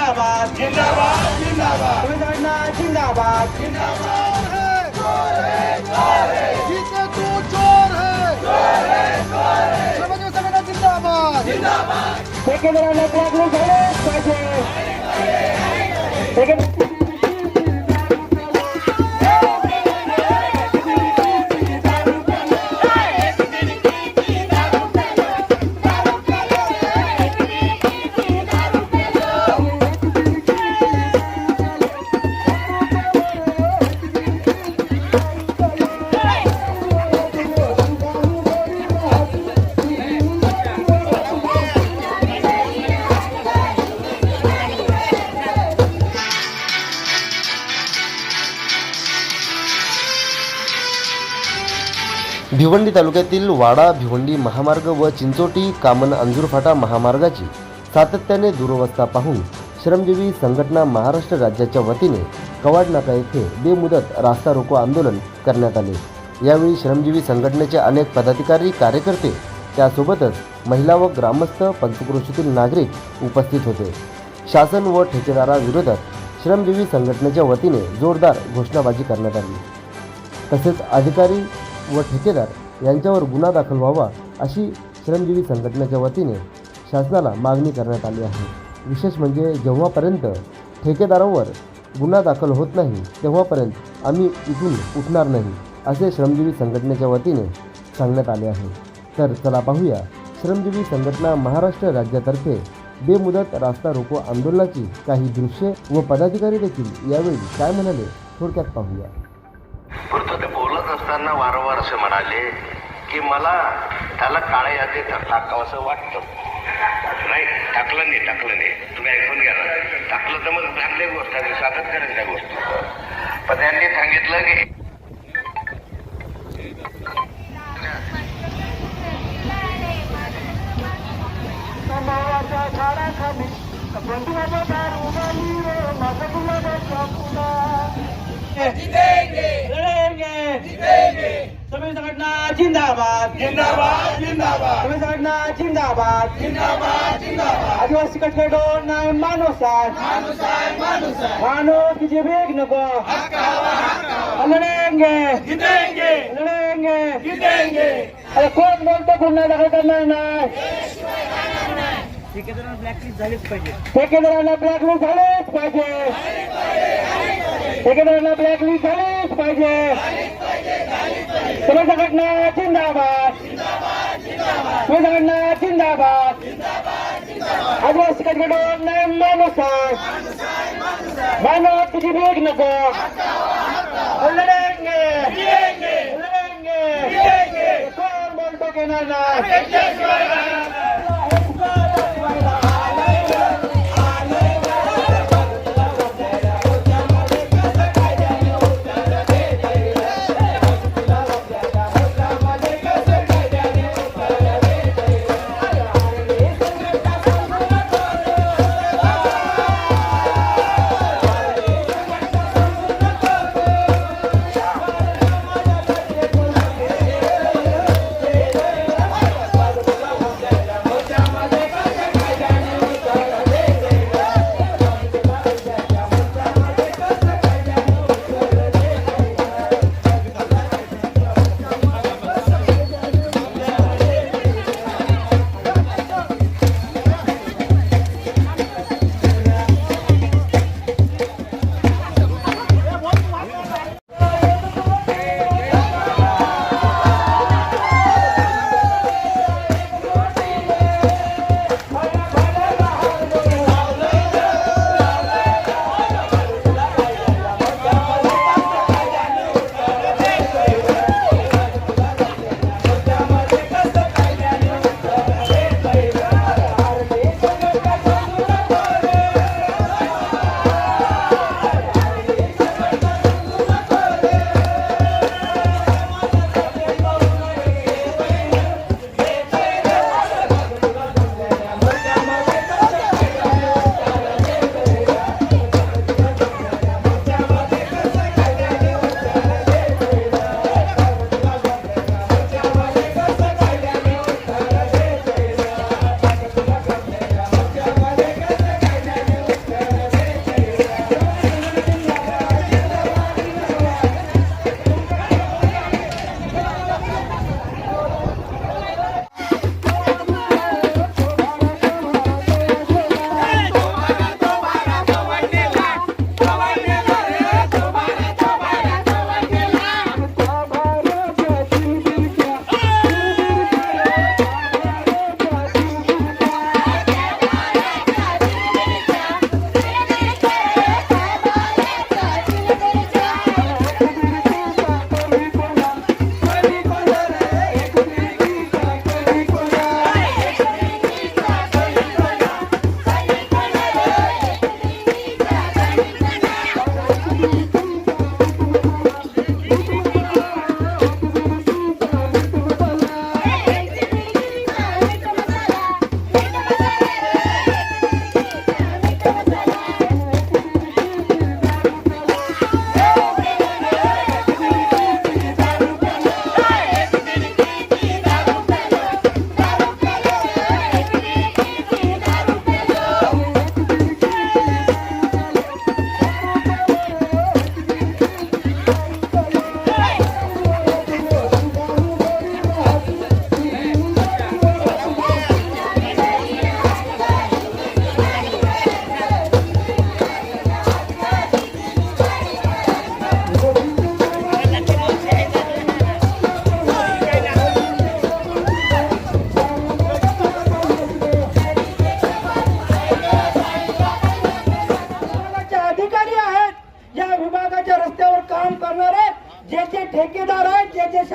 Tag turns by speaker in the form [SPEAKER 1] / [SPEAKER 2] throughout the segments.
[SPEAKER 1] जिंदाबाद
[SPEAKER 2] जिंदाबाद जिंदाबाद
[SPEAKER 1] सांगणार जिंदाबाद
[SPEAKER 2] है जिंदाबाद
[SPEAKER 1] ठेकेदारांना लागू झालेच पाहिजे
[SPEAKER 3] भिवंडी तालुक्यातील वाडा भिवंडी महामार्ग व चिंचोटी कामन अंजूरफाटा महामार्गाची सातत्याने दुरवस्था पाहून श्रमजीवी संघटना महाराष्ट्र राज्याच्या वतीने कवाडनाका येथे बेमुदत रास्ता रोको आंदोलन करण्यात आले. यावेळी श्रमजीवी संघटनेचे अनेक पदाधिकारी कार्यकर्ते त्यासोबतच महिला व ग्रामस्थ पंचक्रोशीतील नागरिक उपस्थित होते. शासन व ठेकेदाराविरोधात श्रमजीवी संघटनेच्या वतीने जोरदार घोषणाबाजी करण्यात आली. तसेच अधिकारी व ठेकेदार यांच्यावर गुन्हा दाखल व्हावा अशी श्रमजीवी संघटनेच्या वतीने शासनाला मागणी करण्यात आली आहे. विशेष म्हणजे जेव्हापर्यंत ठेकेदारांवर गुन्हा दाखल होत नाही तेव्हापर्यंत आम्ही इथून उठणार नाही असे श्रमजीवी संघटनेच्या वतीने सांगण्यात आले आहे. तर चला पाहूया श्रमजीवी संघटना महाराष्ट्र राज्यातर्फे बेमुदत रास्ता रोको आंदोलनाची काही दृश्ये व पदाधिकारी देखील यावेळी काय म्हणाले थोडक्यात पाहूया.
[SPEAKER 4] असताना वारंवार असे म्हणाले की मला त्याला काळ्या यादीत टाकावं असं वाटतं. नाही टाकलं नाही टाकलं नाही. तुम्ही ऐकून घ्या ना. टाकलं तर मग चांगली गोष्ट आहे स्वागत करेन त्या गोष्टी. पण त्यांनी सांगितलं की
[SPEAKER 1] लढेंगे तुम्ही संघटना जिंदाबाद.
[SPEAKER 2] जिंदाबाद. जिंदाबाद.
[SPEAKER 1] तुम्ही संघटना जिंदाबाद.
[SPEAKER 2] जिंदाबाद. जिंदाबाद.
[SPEAKER 1] आदिवासी कटकडून नाही माणूस आहे
[SPEAKER 2] माणूस आहे माणूस आहे
[SPEAKER 1] माणूस तिची वेग नको लढेंगे.
[SPEAKER 2] जितेंगे.
[SPEAKER 1] लढेंगे.
[SPEAKER 2] जितेंगे.
[SPEAKER 1] अरे कोण बोलतो गुन्हा दाखल करणार नाही? ठेकेदारांना ब्लॅकलिस्ट झालेच पाहिजे. ठेकेदारांना ब्लॅकलिस्ट झालेच पाहिजे. ठेकेदारांना ब्लॅकलिस्ट झालीच पाहिजे तुम्ही संघटना जिंदाबाद तुम्ही संघटना जिंदाबाद आदिवासी कटकडून नाही माणूस मानव तुझी भेट नको लढेंगे लढेंगे कोण बोलतो घेणार नाही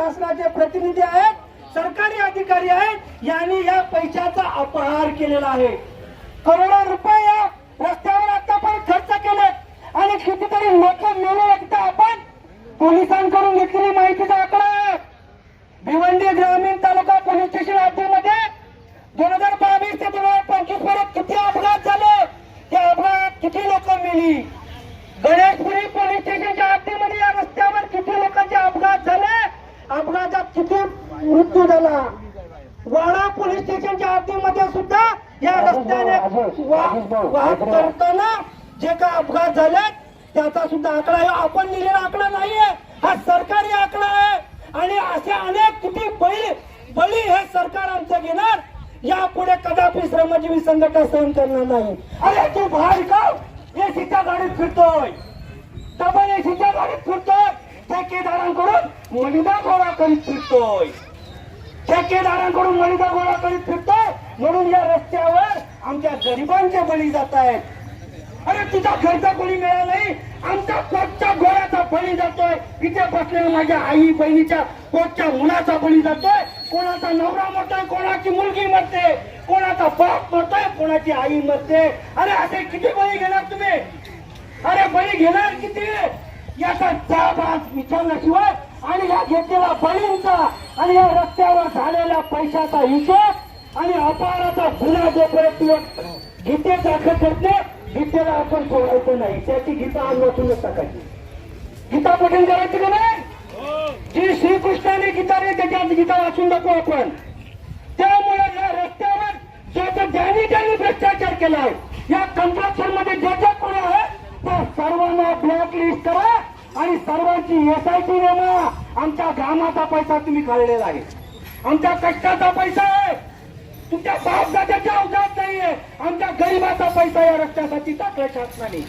[SPEAKER 5] शासनाचे प्रतिनिधी आहेत सरकारी अधिकारी आहेत यांनी या पैशाचा अपहार केलेला आहे. करोडो रुपये या रस्त्यावर आतापर्यंत खर्च केले आणि कितीतरी लोक मेले एकदा आपण पोलिसांकडून घेतलेली माहितीचा आकडा भिवंडी ग्रामीण तालुका पोलीस स्टेशन हद्दीमध्ये दोन हजार बावीस ते दोन हजार पंचवीसपर्यंत किती अपघात झाले? त्या अपघात किती लोक मेली? गणेशपुरी पोलीस स्टेशनच्या हद्दीमध्ये या रस्त्यावर किती लोकांचे अपघात झाले? अपघातात किती मृत्यू झाला. वाडा पोलीस स्टेशनच्या हद्दीमध्ये सुद्धा या रस्त्याने वाहत करताना जे काय अपघात झाले त्याचा सुद्धा आकडा आहे. आपण दिलेला आकडा नाहीये. हा सरकारी आकडा आहे. आणि असे अनेक किती बळी बळी हे सरकार आमचं घेणार यापुढे कदापि श्रमजीवी संघटना सहन करणार नाही. अरे तू बाहेर का एसीच्या गाडीत फिरतोय. डबल एसीच्या गाडीत फिरतोय ठेकेदारांकडून मलिदा गोळा करीत फिरतोय. ठेकेदारांकडून मलिदा गोळा करीत फिरतोय. म्हणून या रस्त्यावर आमच्या गरिबांचे बळी जात आहेत. अरे तुझा घरचा कोणी मिळाला नाही आमच्या पोटच्या गोळ्याचा बळी जातोय. इथे बसलेल्या माझ्या आई बहिणीच्या पोटच्या मुलाचा बळी जातोय. कोणाचा नवरा मरतोय कोणाची मुलगी मरते कोणाचा बाप मरतोय कोणाची आई मरते. अरे असे किती बळी घेणार तुम्ही? अरे बळी घेणार किती? याचा जाब आज विचारल्याशिवाय आणि या घेतलेला बळींचा आणि या रस्त्यावर झालेल्या पैशाचा हिशोब आणि अपहाराचा गुन्हा जोपर्यंत गीते दाखल करत नाही गीतेला आपण सोडायचं नाही. त्याची गीता आज वाचूनच टाकायची गीता पठण करायची का नाही? जी श्रीकृष्णाने गीता रे त्याच्यात गीता वाचून दाखवू आपण. त्यामुळे या रस्त्यावर जो ज्यांनी ज्यांनी भ्रष्टाचार आहे या कंट्रॅक्शनमध्ये ज्याच्या जे कोणी आहे त्या सर्वांना ब्लॅक लिस्ट करा आणि सर्वांची एस आय टी नेमा. आमच्या ग्रामाचा पैसा तुम्ही काढलेला आहे. आमच्या कष्टाचा पैसा आहे. तुमच्या बापदादाच्या अवजात नाहीये. आमच्या गरिबाचा पैसा या रस्त्यासाठी टाकला शासनाने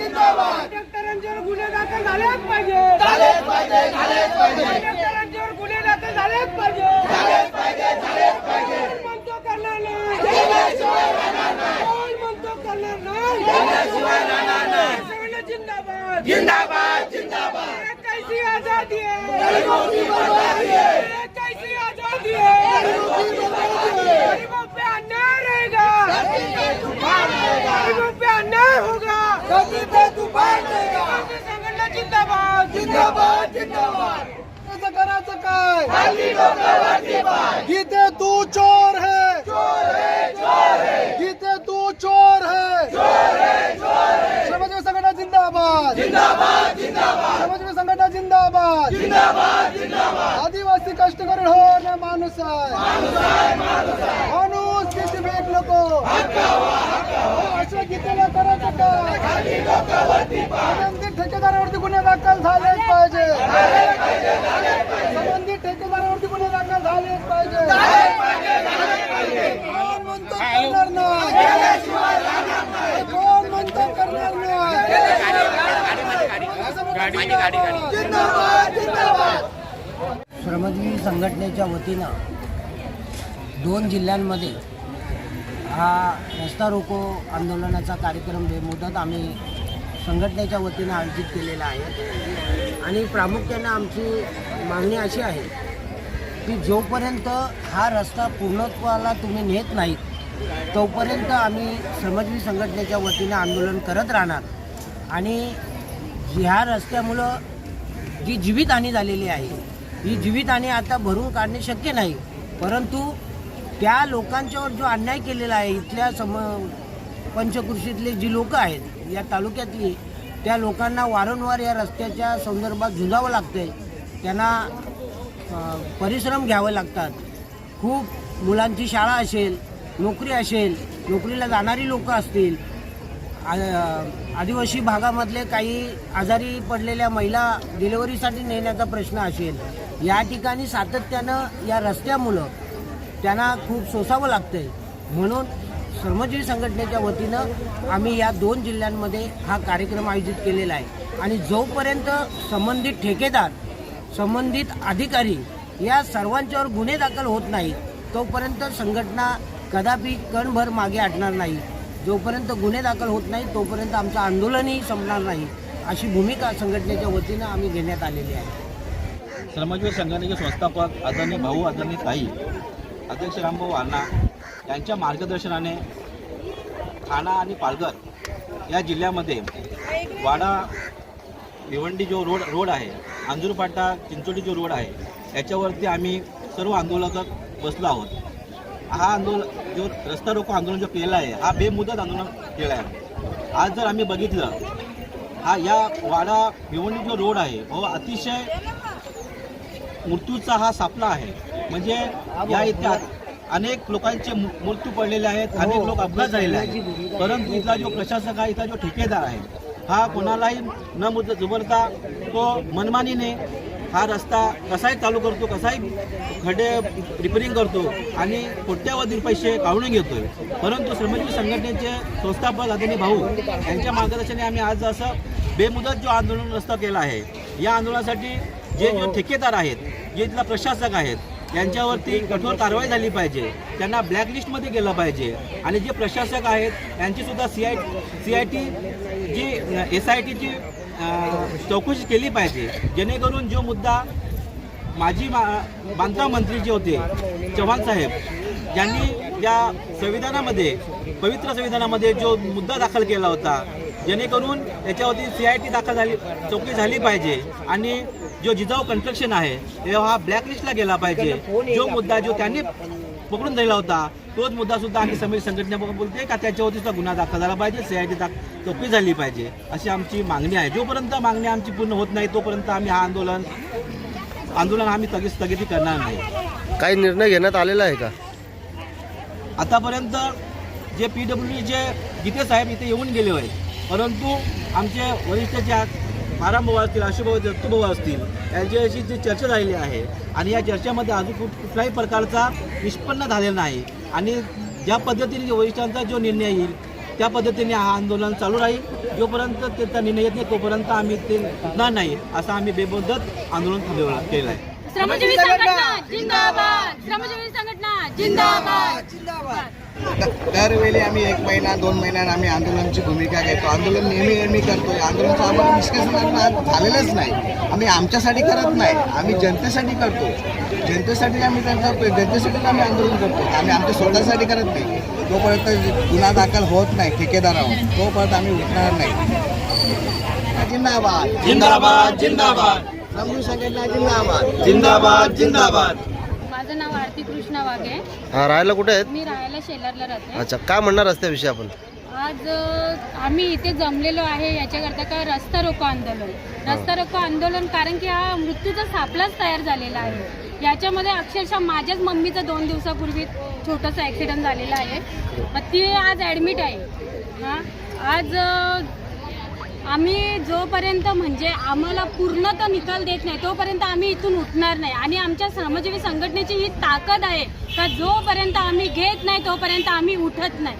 [SPEAKER 2] कंडक्टरांच्यावर गुन्हे दाखल झालेच पाहिजे.
[SPEAKER 6] झालेच पाहिजे झालेच पाहिजे.
[SPEAKER 2] कंडक्टरांच्यावर गुन्हे दाखल झालेच पाहिजे.
[SPEAKER 6] झालेच पाहिजे झालेच पाहिजे.
[SPEAKER 2] म्हणतो करणार नाही? म्हणतो करणार नाही
[SPEAKER 6] केल्याशिवाय राहणार नाही
[SPEAKER 2] सगळं जिंदाबाद.
[SPEAKER 6] जिंदाबाद
[SPEAKER 2] कैसी आजादी है
[SPEAKER 6] है
[SPEAKER 2] कैसी आजादी है गरीबों पे अन्याय रहेगा. गरीबों पे अन्याय होगा.
[SPEAKER 6] कभी पे तूफान देगा
[SPEAKER 2] कांग्रेस संघटना जिंदाबाद.
[SPEAKER 6] जिंदाबाद जिंदाबाद.
[SPEAKER 2] कसं करायचं काय? गीते तू चोर है.
[SPEAKER 6] चोर है चोर है.
[SPEAKER 2] गीते जिंदाबाद.
[SPEAKER 6] जिंदाबाद जिंदाबाद.
[SPEAKER 2] समाजवादी संघटना जिंदाबाद.
[SPEAKER 6] जिंदाबाद जिंदाबाद.
[SPEAKER 2] आदिवासी कष्टकरी हो ना माणूस आहे. माणूस किती भेट नको. अशा गीतेला करत संबंधित ठेकेदारावरती गुन्हे दाखल झालेच पाहिजे. संबंधित ठेकेदारावरती गुन्हे दाखल झालेच पाहिजे. कोण म्हणतो करणार नाही. कोण म्हणतो करणार नाही?
[SPEAKER 7] श्रमजीवी संघटनेच्या वतीनं दोन जिल्ह्यांमध्ये हा रस्ता रोको आंदोलनाचा कार्यक्रम बेमुदत आम्ही संघटनेच्या वतीनं आयोजित केलेला आहे. आणि प्रामुख्यानं आमची मागणी अशी आहे की जोपर्यंत हा रस्ता पूर्णत्वाला तुम्ही नेत नाहीत तोपर्यंत आम्ही श्रमजीवी संघटनेच्या वतीनं आंदोलन करत राहणार. आणि ह्या रस्त्यामुळं जी जीवितहानी झालेली आहे ही जीवितहानी आता भरून काढणे शक्य नाही. परंतु त्या लोकांच्यावर जो अन्याय केलेला आहे इथल्या सम पंचकृषीतले जी लोक आहेत या तालुक्यातली त्या लोकांना वारंवार या रस्त्याच्या संदर्भात झुजावं लागतंय. त्यांना परिश्रम घ्यावे लागतात. खूप मुलांची शाळा असेल नोकरी असेल नोकरीला जाणारी लोकं असतील आदिवासी भागामधले काही आजारी पडलेल्या महिला डिलिव्हरीसाठी नेण्याचा प्रश्न असेल या ठिकाणी सातत्यानं या रस्त्यामुळं त्यांना खूप सोसावं लागतंय. म्हणून श्रमजीवी संघटनेच्या वतीनं आम्ही या दोन जिल्ह्यांमध्ये हा कार्यक्रम आयोजित केलेला आहे. आणि जोपर्यंत संबंधित ठेकेदार संबंधित अधिकारी या सर्वांच्यावर गुन्हे दाखल होत नाहीत तोपर्यंत संघटना कदापि कणभर मागे हटणार नाही. जोपर्यंत गुन्हे दाखल होत नाही तोपर्यंत आमचं आंदोलनही संपणार नाही. अशी भूमिका संघटनेच्या वतीनं आम्ही घेण्यात आलेली आहे.
[SPEAKER 1] श्रमजीवी संघटनेचे संस्थापक आदरणीय भाऊ आदरणीय ताई अध्यक्ष रामभाऊ वारणा यांच्या मार्गदर्शनाने ठाणा आणि पालघर या जिल्ह्यामध्ये वाडा भिवंडी जो रोड रोड आहे अंजूरपाटा चिंचोडी जो रोड आहे याच्यावरती आम्ही सर्व आंदोलक बसलो आहोत. हा आंदोलन जो रस्ता रोको आंदोलन जो केला आहे हा बेमुदत आंदोलन केलं आहे. आज जर आम्ही बघितलं हा या वाडा भिवंडी जो रोड आहे हो अतिशय मृत्यूचा हा सापला आहे. म्हणजे या इथे अनेक लोकांचे मृत्यू पडलेले आहेत अनेक लोक अपघात झालेले आहेत. परंतु इथला जो प्रशासक आहे इथला जो ठेकेदार आहे हा कोणालाही न मुद जुबरता तो मनमानीने हा रस्ता कसाही चालू करतो कसाही खड्डे रिपेरिंग करतो आणि कोट्यावधी पैसे काढून घेतोय. परंतु श्रमजीवी संघटनेचे संस्थापक आदरणीय भाऊ यांच्या मार्गदर्शनाने आम्ही आज असं बेमुदत जो आंदोलन रस्ता केला आहे या आंदोलनासाठी जे जे ठेकेदार आहेत जे इथला प्रशासक आहेत यांच्यावरती कठोर कारवाई झाली पाहिजे त्यांना ब्लॅकलिस्टमध्ये गेलं पाहिजे आणि जे प्रशासक आहेत यांचीसुद्धा C I C I T G S I टीची चौकशी केली पाहिजे. जेणेकरून जो मुद्दा माजी मा बांधकाम मंत्री जे होते चव्हाण साहेब ज्यांनी या संविधानामध्ये पवित्र संविधानामध्ये जो मुद्दा दाखल केला होता जेणेकरून याच्यावरती सी आय टी दाखल झाली चौकशी झाली पाहिजे आणि जो जिजाऊ कन्स्ट्रक्शन आहे हा ब्लॅकलिस्टला गेला पाहिजे. जो मुद्दा जो त्यांनी पकडून दिला होता. तोच मुद्दा सुद्धा आम्ही समिती संघटना बोलते का त्याच्यावरती सुद्धा गुन्हा दाखल झाला पाहिजे सी आय टी चौकशी झाली पाहिजे अशी आमची मागणी आहे. जोपर्यंत मागणी आमची पूर्ण होत नाही तोपर्यंत आम्ही हा आंदोलन आंदोलन आम्ही स्थगित स्थगिती करणार नाही.
[SPEAKER 3] काही निर्णय घेण्यात आलेला आहे का?
[SPEAKER 1] आतापर्यंत जे पी डब्ल्यू जे गीते साहेब इथे येऊन गेले आहेत परंतु आमचे वरिष्ठ जे आहेत माराम भाऊ असतील आशुभाऊ दत्तूभाऊ असतील यांच्याशी जी चर्चा झालेली आहे आणि या चर्चेमध्ये अजून कुठ कुठल्याही प्रकारचा निष्पन्न झालेला नाही. आणि ज्या पद्धतीने जे वरिष्ठांचा जो निर्णय येईल त्या पद्धतीने हा आंदोलन चालू राहील. जोपर्यंत त्याचा निर्णय येत नाही तोपर्यंत आम्ही ते होणार नाही असं आम्ही बेमुदत आंदोलन थांबवलं केलं आहे.
[SPEAKER 8] श्रमजीवी संघटना जिंदाबाद! श्रमजीवी संघटना जिंदाबाद
[SPEAKER 2] जिंदाबाद!
[SPEAKER 9] दरवेळी आम्ही एक महिना दोन महिन्यात आम्ही आंदोलनाची भूमिका घेतो. आंदोलन नेहमी नेहमी करतो आंदोलनाचं आम्हाला निष्कर्ष लागणं झालेलंच नाही. आम्ही आमच्यासाठी करत नाही. आम्ही जनतेसाठी करतो. जनतेसाठी आम्ही करतो जनतेसाठी आम्ही आंदोलन करतो आम्ही आमच्या स्वतःसाठी करत नाही. तोपर्यंत गुन्हा दाखल होत नाही ठेकेदारावर तोपर्यंत आम्ही उठणार नाही. जिंदाबाद.
[SPEAKER 6] जिंदाबाद जिंदाबाद.
[SPEAKER 9] समजून संघटना जिंदाबाद.
[SPEAKER 6] जिंदाबाद जिंदाबाद.
[SPEAKER 8] नाव आरती कृष्णा वाघे.
[SPEAKER 3] हा राहायला कुठे आहेत?
[SPEAKER 8] मी राहायला शेलारला राहते.
[SPEAKER 3] अच्छा काय म्हणणार रस्त्याविषयी आपण?
[SPEAKER 8] आज अ, आम्ही इथे जमलेलो आहे याच्याकरता का रस्ता रोको आंदोलन. रस्ता रोको आंदोलन कारण की हा मृत्यूचा सापलाच तयार झालेला आहे. याच्यामध्ये अक्षरशः माझ्याच मम्मीचं दोन दिवसापूर्वी छोटंसं ॲक्सिडेंट झालेलं आहे. मग ती आज ॲडमिट आहे. हां? आज अ, आम्ही जोपर्यंत म्हणजे आम्हाला पूर्ण तर निकाल देत नाही तोपर्यंत आम्ही इथून उठणार नाही. आणि आमच्या श्रमजीवी संघटनेची ही ताकद आहे का जोपर्यंत आम्ही घेत नाही तोपर्यंत आम्ही उठत नाही.